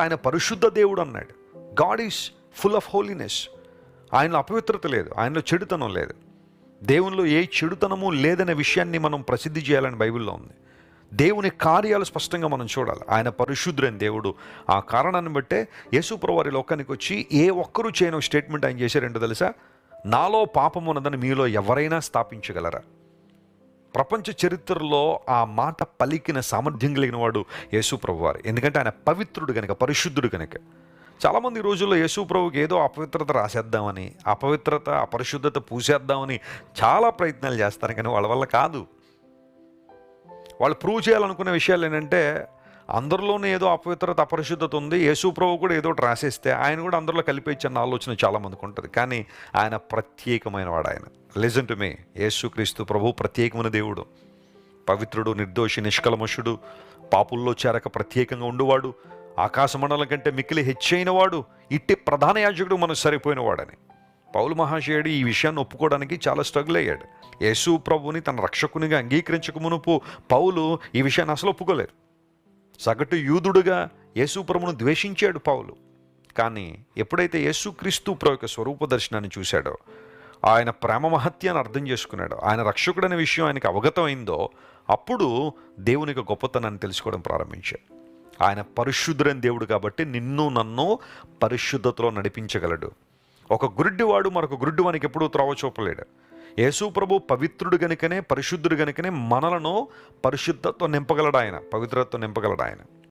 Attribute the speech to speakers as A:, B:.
A: ఆయన పరిశుద్ధ దేవుడు అన్నాడు. God is full of holiness ఆయనలో అపవిత్రత లేదు. ఆయనలో చెడుతనం లేదు. దేవునిలో ఏ చెడుతనము లేదనే విషయాన్ని మనం ప్రసిద్ధి చేయాలని బైబిల్లో ఉంది. దేవుని కార్యాలు స్పష్టంగా మనం చూడాలి. ఆయన పరిశుద్ధుడైన దేవుడు. ఆ కారణాన్ని బట్టే యేసుప్రవారి లోకానికి వచ్చి ఏ ఒక్కరూ చేయని స్టేట్మెంట్ ఆయన చేశారేంటో తెలుసా? నాలో పాపం ఉన్నదని మీలో ఎవరైనా స్థాపించగలరా? ప్రపంచ చరిత్రలో ఆ మాట పలికిన సామర్థ్యం కలిగిన వాడు యేసుప్రభు వారు. ఎందుకంటే ఆయన పవిత్రుడు కనుక పరిశుద్ధుడు కనుక చాలామంది ఈ రోజుల్లో యేసుప్రభుకి ఏదో అపవిత్రత రాసేద్దామని అపవిత్రత అపరిశుద్ధత పూసేద్దామని చాలా ప్రయత్నాలు చేస్తారు. కానీ వాళ్ళ వల్ల కాదు. వాళ్ళు ప్రూవ్ చేయాలనుకున్న విషయాలు ఏంటంటే అందరిలోనే ఏదో అపవిత్రత అపరిశుద్ధత ఉంది. యేసుప్రభు కూడా ఏదో ఒకటి రాసేస్తే ఆయన కూడా అందరిలో కలిపేయచ్చు అన్న ఆలోచన చాలామందికి ఉంటుంది. కానీ ఆయన ప్రత్యేకమైన వాడు ఆయన. లిజన్ టు మే యేసుక్రీస్తు ప్రభు ప్రత్యేకమైన దేవుడు. పవిత్రుడు నిర్దోషి నిష్కలమషుడు పాపుల్లో చేరక ప్రత్యేకంగా ఉండువాడు. ఆకాశమండలం కంటే మిక్కిలి హెచ్చైన వాడు. ఇట్టి ప్రధాన యాజకుడు మనకు సరిపోయినవాడని పౌలు మహాశయుడు ఈ విషయాన్ని ఒప్పుకోవడానికి చాలా స్ట్రగుల్ అయ్యాడు. యేసు ప్రభుని తన రక్షకునిగా అంగీకరించక మునుపు పౌలు ఈ విషయాన్ని అసలు ఒప్పుకోలేరు సగటు యూదుడుగా యేసుప్రభును ద్వేషించాడు పౌలు. కానీ ఎప్పుడైతే యేసుక్రీస్తు ప్రభు యొక్క స్వరూప దర్శనాన్ని చూశాడో ఆయన ప్రేమ మహత్యాన్ని అర్థం చేసుకున్నాడు ఆయన రక్షకుడనే విషయం ఆయనకు అవగతమైందో అప్పుడు దేవునికి గొప్పతనాన్ని తెలుసుకోవడం ప్రారంభించాడు. ఆయన పరిశుద్ధుడైన దేవుడు కాబట్టి నిన్ను నన్ను పరిశుద్ధతలో నడిపించగలడు. ఒక గురుడ్డివాడు మరొక గురుడ్డివానికి ఎప్పుడూ త్రోవ చూపలేడు. యేసుప్రభు పవిత్రుడు గనుకనే పరిశుద్ధుడు గనుకనే మనలను పరిశుద్ధతో నింపగలడు ఆయన నింపగలడాయన నింపగలడు ఆయన.